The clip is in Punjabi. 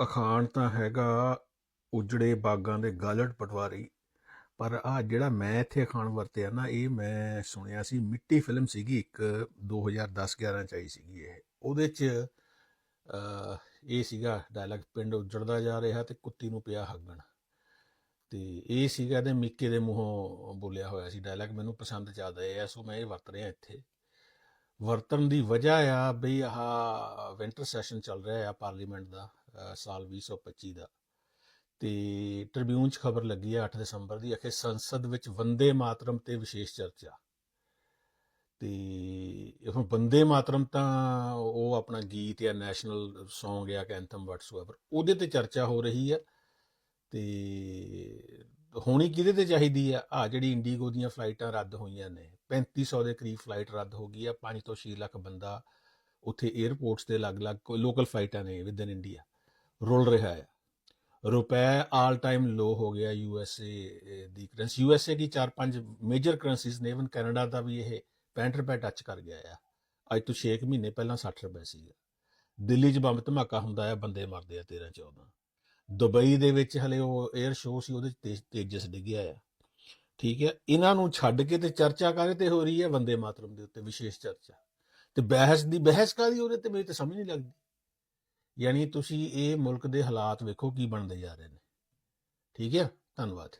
ਅਖਾਣ ਤਾਂ ਹੈਗਾ ਉਜੜੇ ਬਾਗਾਂ ਦੇ ਗਾਲੜ ਪਟਵਾਰੀ, ਪਰ ਆ ਜਿਹੜਾ ਮੈਂ ਇੱਥੇ ਅਖਾਣ ਵਰਤਿਆ ਨਾ, ਇਹ ਮੈਂ ਸੁਣਿਆ ਸੀ, ਮਿੱਟੀ ਫਿਲਮ ਸੀਗੀ ਇੱਕ 2010-11 ਚ ਆਈ ਸੀਗੀ ਇਹ। ਉਹਦੇ ਚ ਇਹ ਸੀਗਾ ਡਾਇਲੌਗ ਪਿੰਡ ਉਜੜਦਾ ਜਾ ਰਿਹਾ ਤੇ ਕੁੱਤੀ ਨੂੰ ਪਿਆ ਹੱਗਣ। ਤੇ ਇਹ ਸੀਗਾ ਤੇ ਮਿੱਕੇ ਦੇ ਮੂੰਹੋਂ ਬੋਲਿਆ ਹੋਇਆ ਸੀ ਡਾਇਲੌਗ ਮੈਨੂੰ ਪਸੰਦ ਜ਼ਿਆਦਾ ਹੈ ਸੋ ਮੈਂ ਇਹ ਵਰਤ ਰਿਹਾ ਇੱਥੇ। ਵਰਤਣ ਦੀ ਵਜ੍ਹਾ ਆ ਬਈ ਆਹ ਵਿੰਟਰ ਸੈਸ਼ਨ ਚੱਲ ਰਿਹਾ ਆ ਪਾਰਲੀਮੈਂਟ ਦਾ, ਅਹ ਸਾਲ 2025 ਦਾ। ਤੇ ਟ੍ਰਿਬਿਊਨ 'ਚ ਖਬਰ ਲੱਗੀ ਆ 8 ਦਸੰਬਰ ਦੀ ਅਖੇ ਸੰਸਦ ਵਿੱਚ ਵੰਦੇ ਮਾਤਰਮ ਤੇ ਵਿਸ਼ੇਸ਼ ਚਰਚਾ। ਤੇ ਇਹ ਵੰਦੇ ਮਾਤਰਮ ਤਾਂ ਉਹ ਆਪਣਾ ਗੀਤ ਜਾਂ ਨੈਸ਼ਨਲ Song ਜਾਂ ਐਂਥਮ ਵਟਸਐਵਰ ਉਹਦੇ ਤੇ ਚਰਚਾ ਹੋ ਰਹੀ ਆ। ਤੇ ਹੋਣੀ ਕਿਹਦੇ ਤੇ ਚਾਹੀਦੀ ਆ? ਆ ਜਿਹੜੀ ਇੰਡੀਗੋ ਦੀਆਂ ਫਲਾਈਟਾਂ ਰੱਦ ਹੋਈਆਂ ਨੇ 3500 ਦੇ ਕਰੀਬ ਫਲਾਈਟ ਰੱਦ ਹੋ ਗਈ ਆ 5 ਤੋਂ 6 ਲੱਖ ਬੰਦਾ ਉੱਥੇ 에ਅਰਪੋਰਟਸ ਦੇ ਅਲੱਗ-ਅਲੱਗ ਲੋਕਲ ਫਲਾਈਟਾਂ ਨੇ ਵਿਦ ਇਨ ਇੰਡੀਆ ਰੁਲ ਰਿਹਾ ਹੈ ਰੁਪਏ ਆਲ ਟਾਈਮ ਲੋ ਹੋ ਗਿਆ ਯੂਐਸਏ ਦੀ ਕਰੰਸੀ ਯੂਐਸਏ ਦੀ ਚਾਰ ਪੰਜ ਮੇਜਰ ਕਰੰਸੀਜ਼ ਨੇ ਇਵਨ ਕੈਨੇਡਾ ਦਾ ਵੀ ਇਹ 65 ਰੁਪਏ ਟੱਚ ਕਰ ਗਿਆ ਆ। ਅੱਜ ਤੋਂ 6 ਮਹੀਨੇ ਪਹਿਲਾਂ 60 ਰੁਪਏ ਸੀਗਾ। ਦਿੱਲੀ 'ਚ ਬੰਬ ਧਮਾਕਾ ਹੁੰਦਾ ਆ, ਬੰਦੇ ਮਰਦੇ ਆ 13 14 ਦੁਬਈ ਦੇ ਵਿੱਚ ਹਲੇ ਉਹ 에ਅਰ ਸ਼ੋਅ ਸੀ, ਉਹਦੇ 'ਚ ਤੇਜ- ਤੇਜਸ ਡਿੱਗਿਆ ਆ। ਠੀਕ ਹੈ, ਇਹਨਾਂ ਨੂੰ ਛੱਡ ਕੇ ਤੇ ਚਰਚਾ ਕਾਹਦੇ ਤੇ ਹੋ ਰਹੀ ਹੈ? ਵੰਦੇ ਮਾਤਰਮ ਦੇ ਉੱਤੇ ਵਿਸ਼ੇਸ਼ ਚਰਚਾ। ਤੇ ਬਹਿਸ ਦੀ, ਬਹਿਸ ਕਾਦੀ ਉਹਦੇ ਤੇ ਮੈਨੂੰ ਤਾਂ ਸਮਝ ਨਹੀਂ ਲੱਗਦੀ। ਯਾਨੀ ਤੁਸੀਂ ਇਹ ਮੁਲਕ ਦੇ ਹਾਲਾਤ ਵੇਖੋ ਕੀ ਬਣਦੇ ਜਾ ਰਹੇ ਨੇ। ਠੀਕ ਹੈ, ਧੰਨਵਾਦ।